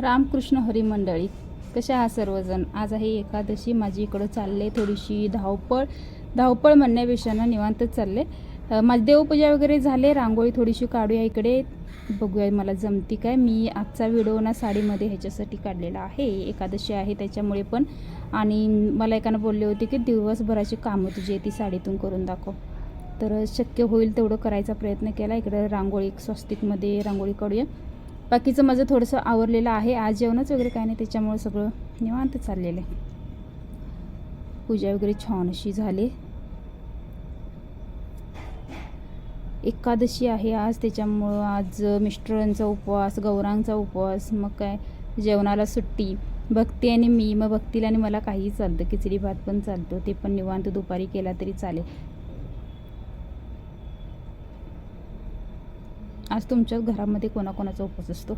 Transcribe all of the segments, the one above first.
रामकृष्ण हरी मंडळी कशा आहात सर्वजण? आज आहे एकादशी माझी इकडं चालले थोडीशी धावपळ. धावपळ म्हणण्यापेक्षा ना निवांतच चालले माझी देवपूजा वगैरे झाले रांगोळी थोडीशी काढूया इकडे. बघूया मला जमती काय. मी आजचा व्हिडिओ ना साडीमध्ये ह्याच्यासाठी काढलेला आहे. एकादशी आहे त्याच्यामुळे पण. आणि मला एकानं बोलले होते की दिवसभराची कामं तुझी ती साडीतून करून दाखव. तर शक्य होईल तेवढं करायचा प्रयत्न केला. इकडं रांगोळी स्वस्तिकमध्ये रांगोळी काढूया. बाकीचं माझं थोडंसं आवरलेलं आहे. आज जेवणच वगैरे काय नाही त्याच्यामुळे सगळं निवांत चाललेलं आहे. पूजा वगैरे छान अशी झाली. एकादशी आहे आज त्याच्यामुळं आज मिस्टरांचा उपवास गौरांचा उपवास मग काय? जेवणाला सुट्टी. भक्ती आणि मी मग भक्तीला आणि मला काहीही चालतं. खिचडी भात पण चालतो. ते पण निवांत दुपारी केला तरी चालेल. आज तुमच्या घरामध्ये कोणाकोणाचा उपवास असतो?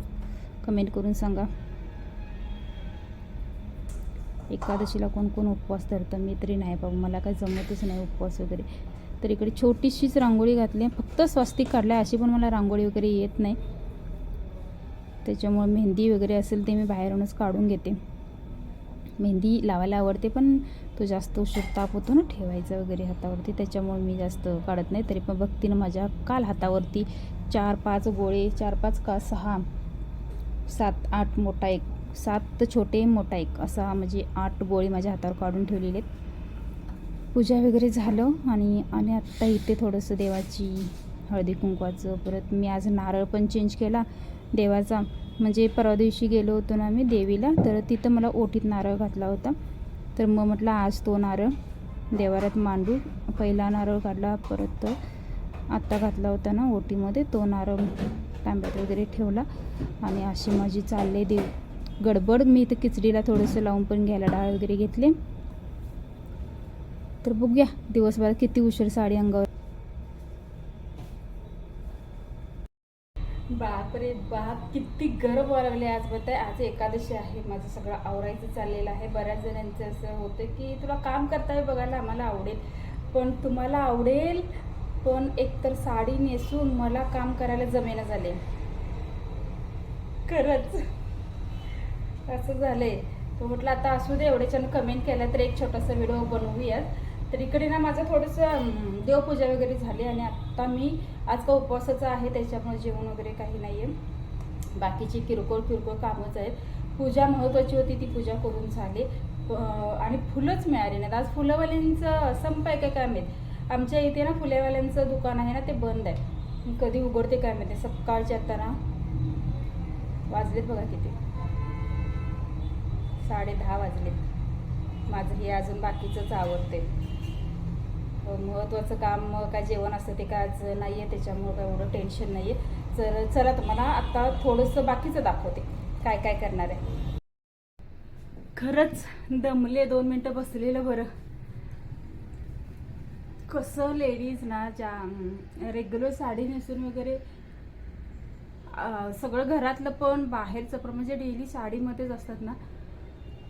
कमेंट करून सांगा. एकादशीला कोण कोण उपवास धरतं? मी तरी नाही बाबा मला काय जमतच नाही उपवास वगैरे. तर इकडे छोटीशीच रांगोळी घातली फक्त स्वस्तिक काढला अशी पण मला रांगोळी वगैरे येत नाही. त्याच्यामुळे मेहंदी वगैरे असेल ते मी बाहेरूनच काढून घेते. मेहंदी लावायला आवडते पण तो जास्त उशीर ताप होतो ना ठेवायचा वगैरे हातावरती त्याच्यामुळे मी जास्त काढत नाही. तरी पण भक्तीनं माझ्या काल हातावरती चार पाच गोळे चार पाच का सहा सात आठ मोठा एक सात छोटे मोठा एक असा म्हणजे आठ गोळे माझ्या हातावर काढून ठेवलेले आहेत. पूजा वगैरे झालं आणि आणि आत्ता इथे थोडंसं देवाची हळदी कुंकवाचं परत मी आज नारळ पण चेंज केला देवाचा. म्हणजे परवा दिवशी गेलो होतो ना आम्ही देवीला तर तिथं मला ओटीत नारळ घातला होता. तर मग म्हटलं आज तो नारळ देवाऱ्यात मांडू. पहिला नारळ काढला परत आत्ता घातला होता ना ओटीमध्ये तो नारळ तांब्यात वगैरे ठेवला. आणि अशी माझी चालले देव गडबड. मी इथं खिचडीला थोडंसं लावून पण घ्यायला डाळ वगैरे घेतले. तर बघूया दिवसभरात किती उशीर साडी अंगावर बाप किती गरम व्हायला लागले आज. बताय आज एकादशी आहे. माझं सगळं आवरायचं चाललेलं आहे. बऱ्याच जणांचं असं होतं की तुला काम करता बघायला आम्हाला आवडेल. पण तुम्हाला आवडेल पण एकतर साडी नेसून मला काम करायला जमेना झाले. खरंच. असं झालंय. तो म्हटलं आता असू दे एवढ्याच्यानं कमेंट केला तर एक छोटासा व्हिडिओ बनवूयात. तर इकडे ना माझं थोडंसं देवपूजा वगैरे झाली आणि आत्ता मी आज का उपवासाचं आहे त्याच्यामुळे जेवण वगैरे काही नाही आहे बाकीची किरकोळ किरकोळ कामच आहेत. पूजा महत्त्वाची होती ती पूजा करून झाली. आणि फुलंच मिळाली नाहीत. आज फुलंवाल्यांचं संप आहे काय काय माहीत? आमच्या इथे ना फुलेवाल्यांचं दुकान आहे ना ते बंद आहे. कधी उघडते काय माहिती? सकाळच्या आता ना वाजलेत बघा किती. साडे दहा वाजलेत. माझं हे अजून बाकीचंच आवडते महत्त्वाचं काम मग काय जेवण असतं ते काय आज नाही आहे त्याच्यामुळं काय एवढं टेन्शन नाही आहे तर चला तुम्हाला आता थोडंसं बाकीचं दाखवते. काय काय करणार आहे. खरंच दमले दोन मिनटं बसलेलं बरं. कसं लेडीज ना ज्या रेग्युलर साडी नेसून वगैरे सगळं घरातलं पण बाहेरचं पण म्हणजे डेली साडीमध्येच असतात ना.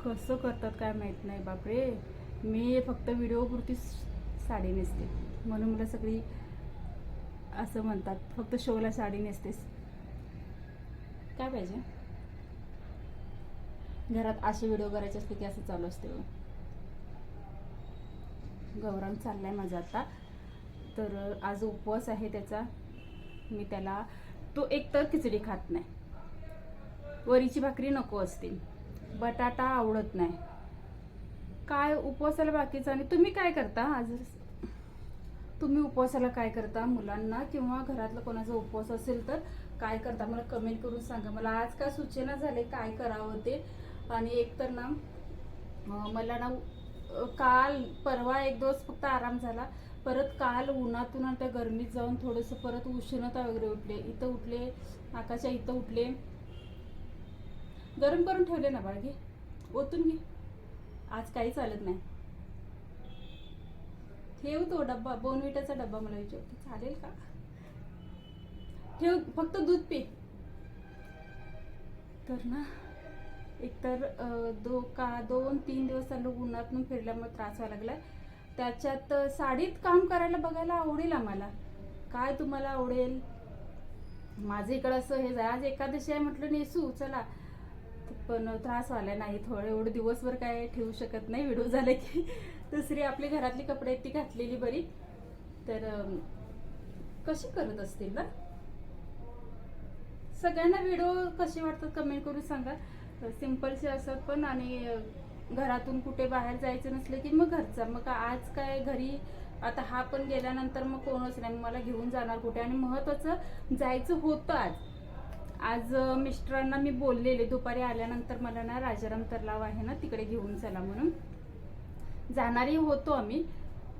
कसं करतात काय माहीत नाही बापरे. मी फक्त व्हिडिओपुरतीच साडी नेसते. म्हणून मला सगळी असं म्हणतात फक्त शोला साडी नेसतेस. काय पाहिजे? घरात असे व्हिडिओ करायचे असते की असं चालू असते बघ. गौरांग चाललाय माझा आता. तर आज उपवास आहे त्याचा. मी त्याला तो एकतर खिचडी खात नाही. वरीची भाकरी नको असते बटाटा आवडत नाही. काय उपवासाला बाकीचं? आणि तुम्ही काय करता? आज तुम्ही उपवासाला काय करता? मुलांना किंवा घरातलं कोणाचा उपवास असेल तर काय करता? मला कमेंट करून सांगा. मला आज काय सूचना झाले काय करावं ते? आणि एक तर ना मला ना काल परवा एक दिवस फक्त आराम झाला. परत काल उन्हातून आता त्या गरमीत जाऊन थोडंसं परत उष्णता वगैरे उठले. इथं उठले आकाशा इथं उठले. गरम करून ठेवले ना बाळ घे ओतून घे. आज काही चालत नाही. ठेव तो डब्बा बोनविटाचा डब्बा मला विचारतो. चालेल का? ठेव फक्त दूध पी. तर ना एकतर दो का दोन तीन दिवस चालू उन्हातून फिरल्यामुळे त्रास व्हायला लागलाय. त्याच्यात साडीत काम करायला बघायला आवडेल आम्हाला. काय तुम्हाला आवडेल? माझं इकडं असं हे आज एकादशी आहे म्हटलं नेसू चला. पण त्रास आला नाही. थोडं एवढं दिवसभर काय ठेवू शकत नाही. व्हिडिओ झाले की दुसरी आपली घरातली कपडे आहेत ती घातलेली बरी. तर कशी करत असतील ना? सगळ्यांना व्हिडिओ कसे वाटतात कमेंट करून सांगा. सिम्पलचे असतात पण आणि घरातून कुठे बाहेर जायचं नसलं की मग घरचा. मग आज काय घरी आता हा पण गेल्यानंतर मग कोणच नाही. मला घेऊन जाणार कुठे? आणि महत्वाचं जायचं होतं आज. आज मिस्टरांना मी बोललेले. दुपारी आल्यानंतर मला ना राजाराम तलाव आहे ना तिकडे घेऊन चला म्हणून. जाणारी होतो आम्ही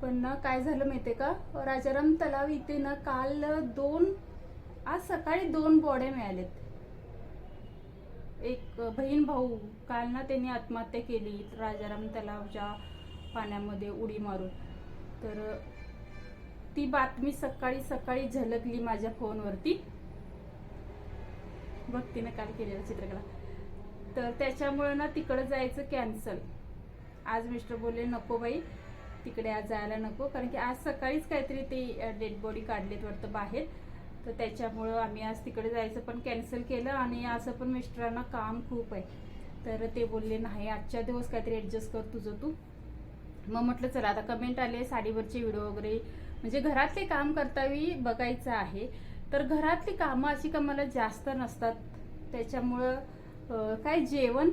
पण ना काय झालं माहितीये का? राजाराम तलाव इथे ना काल दोन आज सकाळी दोन बॉड्या मिळालेत. एक बहीण भाऊ काल ना त्यांनी आत्महत्या केली राजाराम तलावच्या पाण्यामध्ये उडी मारून. तर ती बातमी सकाळी सकाळी झलकली माझ्या फोनवरती. भक्तीनं काल केलेला चित्रकला. तर त्याच्यामुळं ना तिकडं जायचं कॅन्सल आज मिस्टर बोलले नको बाई तिकडे आज जायला नको. कारण की आज सकाळीच काहीतरी ते डेड बॉडी काढलीत वाटतं बाहेर. तर त्याच्यामुळं आम्ही आज तिकडे जायचं पण कॅन्सल केलं आणि असं पण मिस्टरांना काम खूप आहे. तर ते बोलले नाही आजच्या दिवस काहीतरी ॲडजस्ट कर तुझं तू. मग म्हटलं चला आता कमेंट आले साडीवरचे व्हिडिओ वगैरे. म्हणजे घरातले काम करतावी बघायचं आहे. तर घरातली कामं अशी का मला जास्त नसतात. त्याच्यामुळं काय जेवण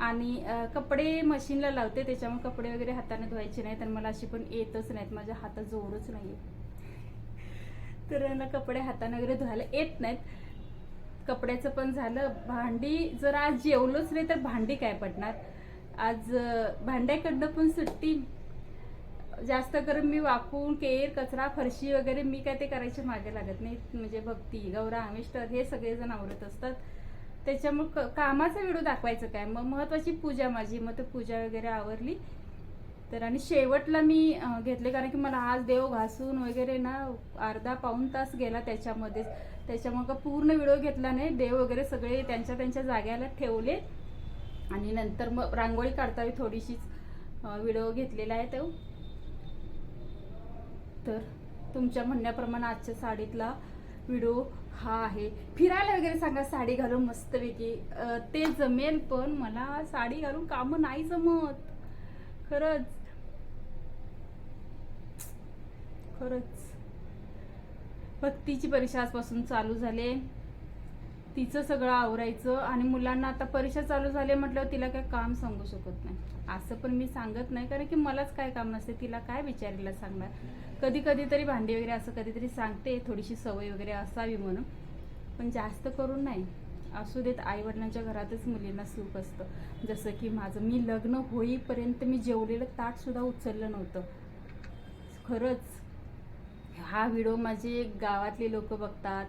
आणि कपडे मशीनला लावते. त्याच्यामुळे कपडे वगैरे हाताने धुवायचे नाहीत आणि मला अशी पण येतच नाहीत. माझ्या हातात जोरच नाही तर ना कपडे हाताने वगैरे धुवायला येत नाहीत. कपड्याचं पण झालं. भांडी जर आज जेवलोच नाही तर भांडी काय पडणार? आज भांड्याकडनं पण सुट्टी जास्त करून मी वाकून केर कचरा फरशी वगैरे मी काय ते करायचे मागे लागत नाही. म्हणजे भक्ती गौरा मिस्टर हे सगळेजण आवडत असतात. त्याच्यामुळे क- कामाचा व्हिडिओ दाखवायचं काय? मग महत्वाची पूजा माझी. मग ते पूजा वगैरे आवरली. तर आणि शेवटला मी घेतले कारण की मला आज देव घासून वगैरे ना अर्धा पाऊण तास गेला त्याच्यामध्येच. त्याच्यामुळे का पूर्ण व्हिडिओ घेतला नाही. देव वगैरे सगळे त्यांच्या त्यांच्या जाग्याला ठेवले. आणि नंतर मग रांगोळी काढतावी थोडीशीच व्हिडिओ घेतलेला आहे तो. तर तुमच्या म्हणण्याप्रमाणे आजच्या साडीतला व्हिडिओ हा आहे. फिरायला वगैरे सांगा साडी घालून मस्तपैकी. ते जमेल पण मला साडी घालून कामं नाही जमत. खरंच. खरंच. भक्तीची परीक्षा आजपासून चालू झाले तिचं सगळं आवरायचं आणि मुलांना आता परीक्षा चालू झाली म्हटल्यावर तिला काय काम सांगू शकत नाही. असं पण मी सांगत नाही कारण की मलाच काय काम नसते तिला काय विचारायला सांगणार? कधी कधी तरी भांडी वगैरे असं कधीतरी सांगते थोडीशी सवय वगैरे असावी म्हणून. पण जास्त करून नाही. असू देत आईवडिलांच्या घरातच मुलींना सुख असतं. जसं की माझं मी लग्न होईपर्यंत मी जेवलेलं ताटसुद्धा उचललं नव्हतं. खरंच हा व्हिडिओ माझे गावातले लोक बघतात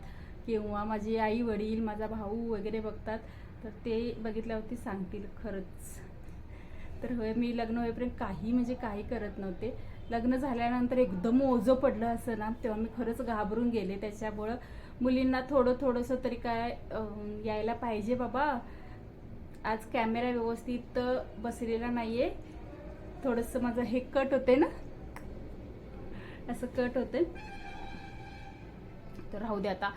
किंवा माझे आई वडील माझा भाऊ वगैरे बघतात तर ते बघितल्यावरती सांगतील खरंच. तर होय मी लग्न होईपर्यंत काही म्हणजे काही करत नव्हते. लग्न झाल्यानंतर एकदम ओझं पडलं असं ना तेव्हा मी खरंच घाबरून गेले. त्याच्यामुळं मुलींना थोडं थोडंसं तरी काय यायला पाहिजे बाबा. आज कॅमेरा व्यवस्थित बसलेला नाहीये. थोडंसं माझं हे कट होते ना? असं कट होते तर राहू दे आता.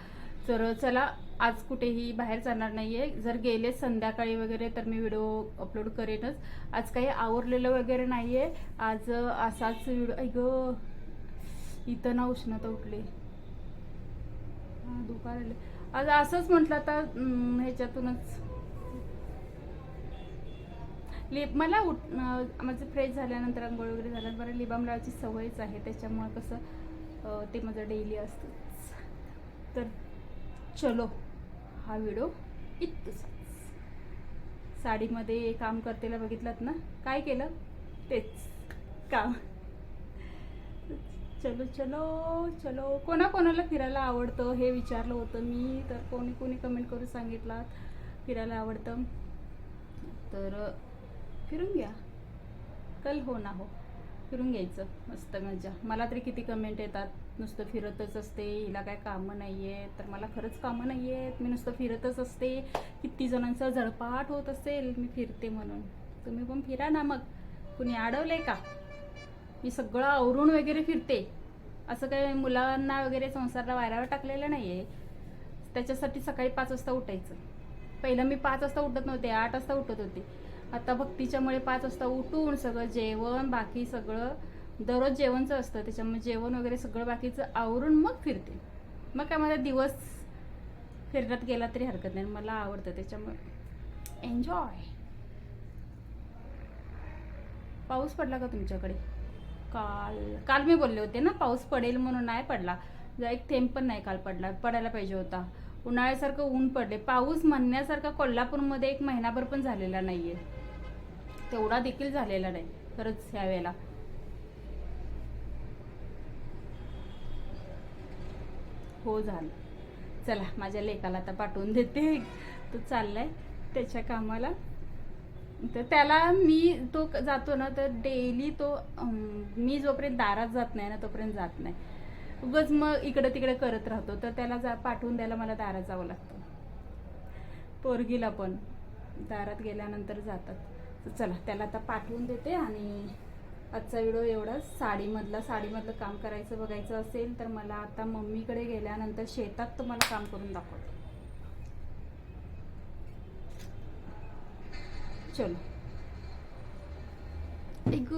तर चला आज कुठेही बाहेर जाणार नाहीये. जर गेले संध्याकाळी वगैरे तर मी व्हिडिओ अपलोड करेनच. आज काही आवरलेलं वगैरे नाहीये. आज असाच व्हिडिओ ऐक इथं ना उष्णता उठली. हा दुपार आले आज असंच म्हटलं आता ह्याच्यातूनच. लिप मला उठ माझं फ्रेश झाल्यानंतर आंघोळ वगैरे झाल्यानंतर बरं लिबाम लावायची सवयच आहे. त्याच्यामुळे कसं ते माझं डेली असतंच. तर चलो हा व्हिडिओ इतकंच. साडीमध्ये काम करतेला बघितलात ना? काय केलं? तेच काम. चलो चलो चलो. कोणाकोणाला फिरायला आवडतं हे विचारलं होतं मी तर कोणी कोणी कमेंट करून सांगितलं फिरायला आवडतं. तर फिरून घ्या. कल हो ना हो. फिरून घ्यायचं. मस्त मजा. मला तरी किती कमेंट येतात नुसतं फिरतच असते हिला काय कामं नाही आहेत तर मला खरंच कामं नाही आहेत मी नुसतं फिरतच असते. किती जणांचा झळपाट होत असेल मी फिरते म्हणून. तुम्ही पण फिरा ना मग. कुणी अडवलंय का? मी सगळं आवरून वगैरे फिरते. असं काही मुलांना वगैरे संसाराला वायरावर टाकलेलं नाही आहे त्याच्यासाठी सकाळी पाच वाजता उठायचं. पहिलं मी पाच वाजता उठत नव्हते आठ वाजता उठत होते. आता भक्तीच्यामुळे पाच वाजता उठून सगळं जेवण बाकी सगळं दररोज जेवणचं असतं. त्याच्यामुळे जेवण वगैरे सगळं बाकीचं आवरून मग फिरते. मग काय माझा दिवस फिरण्यात गेला तरी हरकत नाही. मला आवडतं त्याच्यामुळे. एन्जॉय पाऊस पडला का तुमच्याकडे? काल काल मी बोलले होते ना पाऊस पडेल म्हणून नाही पडला. एक थेंब पण नाही काल पडला पडायला पाहिजे होता. उन्हाळ्यासारखं ऊन पडले. पाऊस म्हणण्यासारखा कोल्हापूरमध्ये एक महिनाभर पण झालेला नाहीये. तेवढा देखील झालेला नाही खरंच ह्या वेळेला हो झालं. चला माझ्या लेकाला आता पाठवून देते. तो चाललाय त्याच्या कामाला. तर त्याला मी तो क- जातो ना तर डेली तो मी जोपर्यंत दारात जात नाही ना तोपर्यंत जात नाही. उगच मग इकडे तिकडे करत राहतो. तर त्याला जा पाठवून द्यायला मला दारात जावं लागतं. पोरगीला पण. दारात गेल्यानंतर जातात. तर चला त्याला आता पाठवून देते आणि आजचा व्हिडिओ एवढाच साडीमधला साडीमधलं काम करायचं बघायचं असेल तर मला आता मम्मीकडे गेल्यानंतर शेतात तुम्हाला काम करून दाखवते. चलो. ऐक